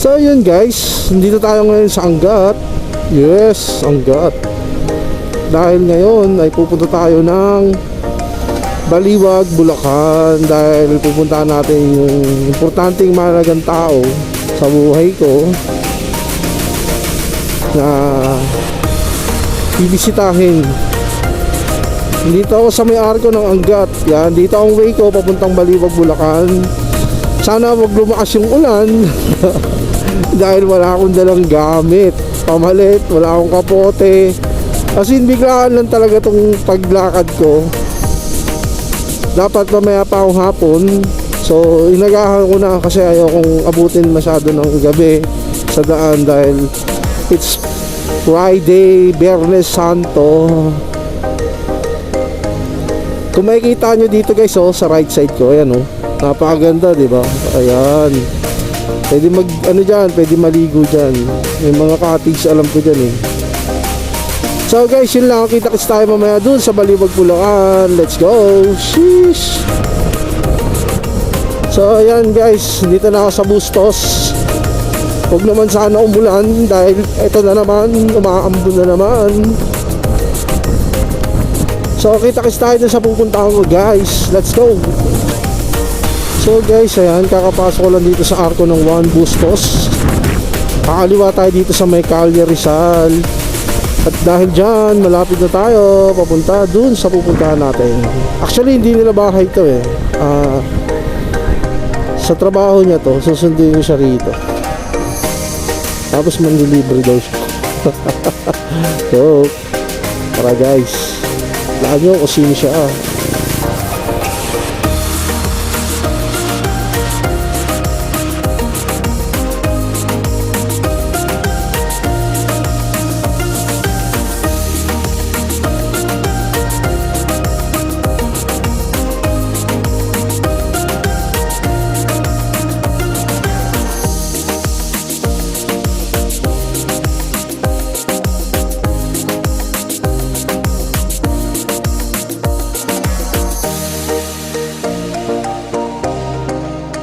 So yun guys, dito tayo ngayon sa Angat. Yes, Angat. Dahil ngayon ay pupunta tayo ng Baliwag, Bulacan dahil pupuntahan natin yung importanteng mahalagang tao sa buhay ko na bibisitahin. Dito ako sa may arko ng Angat. Yan, dito ang way ko papuntang Baliwag, Bulacan. Sana wag lumakas yung ulan. dahil wala akong dalang gamit. Pamalit, wala akong kapote. As in biglaan lang talaga tong paglakad ko. Dapat mamaya pa akong hapon. So inagahan ko na kasi ayokong abutin masyado ng gabi sa daan dahil it's Friday, Biyernes Santo. Kung makikita nyo dito guys oh, sa right side ko ayan oh, napakaganda di ba ayan Pwede mag ano diyan, pwede maligo diyan. May mga cottage alam ko diyan eh. So guys, yun lang. Kita-kits tayo mamaya dun sa Baliwag Bulacan. Let's go. Sheesh. So ayan guys, dito na ako sa Bustos. Huwag naman sana umulan dahil ito na naman, umaambon na naman. So kita-kits tayo dun sa pupuntahan ko guys. Let's go. So guys, ayan, kakapasok ko lang dito sa arko ng Juan Bustos. Kakaliwa tayo dito sa may Calle Rizal. At dahil dyan, malapit na tayo papunta dun sa pupuntahan natin. Actually, hindi nila bahay to eh. Ah, sa trabaho niya to, susunduin ko siya rito. Tapos manlilibre daw siya. so, tara guys. Laan nyo kung sino siya ah.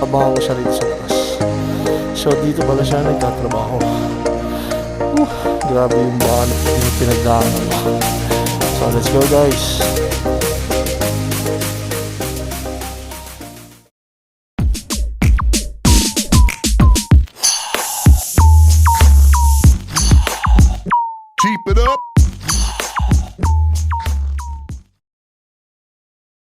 nagtatrabaho siya rito sa labas. So dito pala siya nagtatrabaho. Uh, grabe yung baka na ano, pinagdaanan ko. So let's go guys. Keep it up.